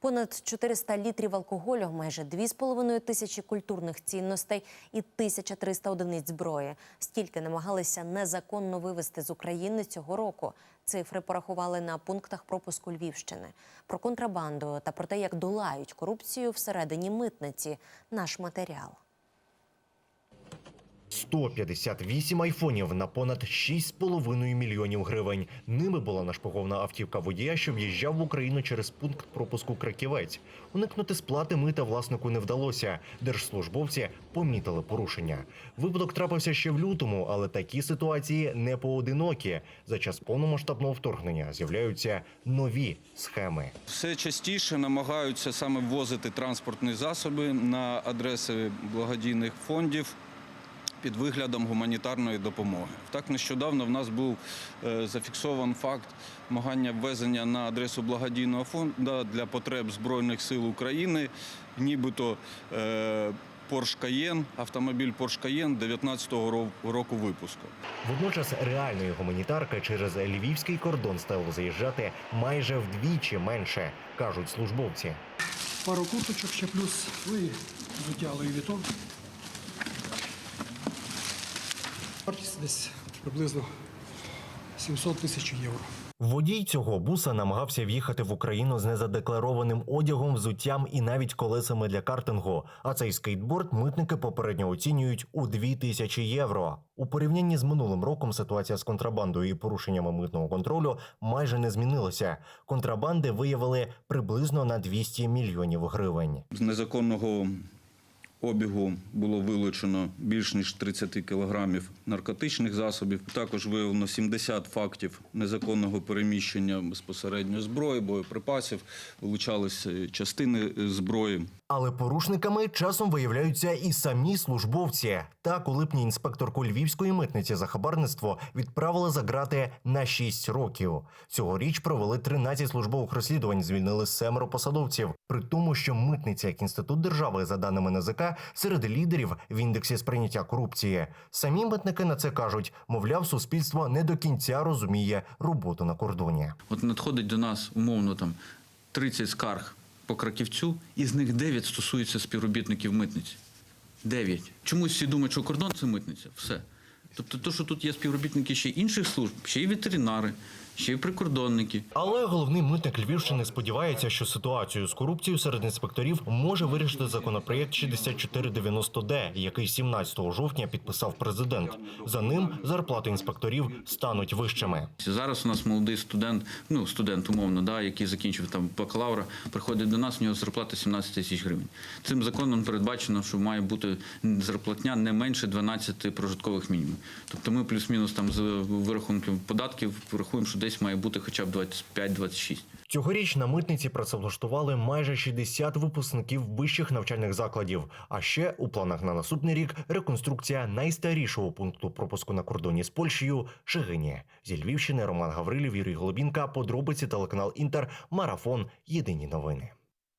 Понад 400 літрів алкоголю, майже 2,5 тисячі культурних цінностей і 1300 одиниць зброї. Стільки намагалися незаконно вивезти з України цього року. Цифри порахували на пунктах пропуску Львівщини. Про контрабанду та про те, як долають корупцію всередині митниці. Наш матеріал. 158 айфонів на понад 6,5 мільйонів гривень. Ними була нашпигована автівка водія, що в'їжджав в Україну через пункт пропуску Краківець. Уникнути сплати мита власнику не вдалося. Держслужбовці помітили порушення. Випадок трапився ще в лютому, але такі ситуації не поодинокі. За час повномасштабного вторгнення з'являються нові схеми. Все частіше намагаються саме ввозити транспортні засоби на адреси благодійних фондів під виглядом гуманітарної допомоги. Так нещодавно в нас був е, зафіксований факт намагання ввезення на адресу благодійного фонду для потреб Збройних сил України, нібито е, Porsche Cayenne, автомобіль Porsche Cayenne 19-го року випуску. Водночас реальної гуманітарки через львівський кордон стало заїжджати майже вдвічі менше, кажуть службовці. пару курточок ще плюс, ну і взуття Vuitton. Вартість десь приблизно 700 тисяч євро. Водій цього буса намагався в'їхати в Україну з незадекларованим одягом, взуттям і навіть колесами для картингу. А цей скейтборд митники попередньо оцінюють у 2 тисячі євро. У порівнянні з минулим роком ситуація з контрабандою і порушеннями митного контролю майже не змінилася. Контрабанди виявили приблизно на 200 мільйонів гривень. З незаконного обігу було вилучено більш ніж 30 кілограмів наркотичних засобів. Також виявлено 70 фактів незаконного переміщення безпосередньо зброї, боєприпасів, вилучалися частини зброї. Але порушниками часом виявляються і самі службовці. Так, у липні інспекторку львівської митниці за хабарництво відправили за грати на 6 років. Цьогоріч провели 13 службових розслідувань, звільнили семеро посадовців. При тому, що митниця як інститут держави, за даними Серед лідерів в індексі сприйняття корупції. Самі митники на це кажуть, мовляв, суспільство не до кінця розуміє роботу на кордоні. От надходить до нас умовно там 30 скарг по краківцю, із них 9 стосуються співробітників митниці. 9. Чомусь всі думають, що кордон це митниця. Все. Тобто, то, що тут є співробітники ще інших служб, ще й ветеринари, ще й прикордонники. Але головний митник Львівщини сподівається, що ситуацію з корупцією серед інспекторів може вирішити законопроєкт 6490Д, який 17 жовтня підписав президент. За ним зарплати інспекторів стануть вищими. Зараз у нас молодий студент, ну студент умовно, да, який закінчив там бакалавра, приходить до нас, у нього зарплата 17 тисяч гривень. Цим законом передбачено, що має бути зарплатня не менше 12 прожиткових мінімумів. Тобто ми плюс-мінус там з вирахунком податків рахуємо, що десь має бути хоча б 25-26. Цьогоріч на митниці працевлаштували майже 60 випускників вищих навчальних закладів. А ще у планах на наступний рік реконструкція найстарішого пункту пропуску на кордоні з Польщею Шигині. Зі Львівщини Роман Гаврилів, Юрій Голубінка, подробиці телеканал Інтер, марафон. Єдині новини.